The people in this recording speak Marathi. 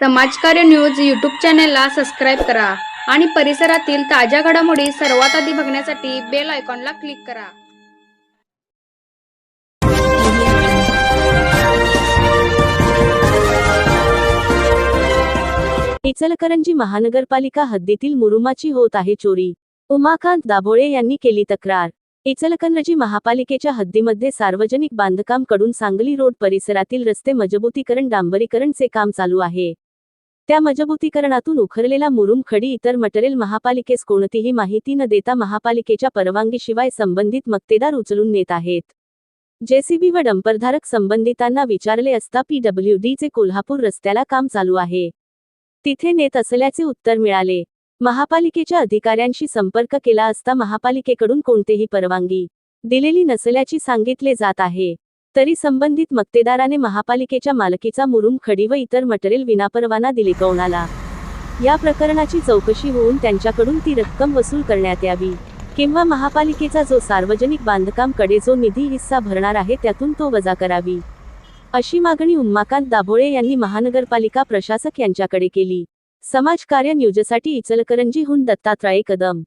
समाजकार्य न्यूज यूट्यूब चॅनेलला सबस्क्राईब करा आणि परिसरातील ताज्या घडामोडी सर्वात आधी बघण्यासाठी बेल आयकॉनला क्लिक करा. इचलकरंजी महानगरपालिका हद्दीतील मुरुमाची होत आहे चोरी. उमाकांत दाभोळे यांनी केली तक्रार. इचलकरंजी महापालिकेच्या हद्दीमध्ये सार्वजनिक बांधकामकडून सांगली रोड परिसरातील रस्ते मजबूतीकरण डांबरीकरणचे काम चालू आहे. त्या मजबूतीकरणातून उखरलेला मुरुम खडी इतर मटेरियल महापालिकेस कोणतीही माहिती न देता महापालिकेच्या परवानगीशिवाय संबंधित मक्तेदार उचलून नेत आहेत. जेसीबी व डंपरधारक संबंधितांना विचारले असता पीडब्ल्यू डीचे कोल्हापूर रस्त्याला काम चालू आहे. तिथे नेत असल्याचे उत्तर मिळाले. महापालिकेच्या अधिकाऱ्यांशी संपर्क केला असता महापालिकेकडून कोणतेही परवानगी दिलेली नसल्याची सांगितले जात आहे. तरी संबंधित मक्तेदाराने महापालिकेच्या मालकीचा मुरुम खडी व इतर मटेरियल विनापरवाना दिले कोणाला. या प्रकरणाची चौकशी होऊन त्यांच्याकडून ती रक्कम वसूल करण्यात यावी. किंवा महापालिकेचा जो सार्वजनिक बांधकामकडे जो निधी हिस्सा भरणार आहे त्यातून तो वजा करावी? अशी मागणी उम्माकांत दाभोळे यांनी महानगरपालिका प्रशासक यांच्याकडे केली. समाजकार्य न्यूजसाठी इचलकरंजीहून दत्तात्रय कदम.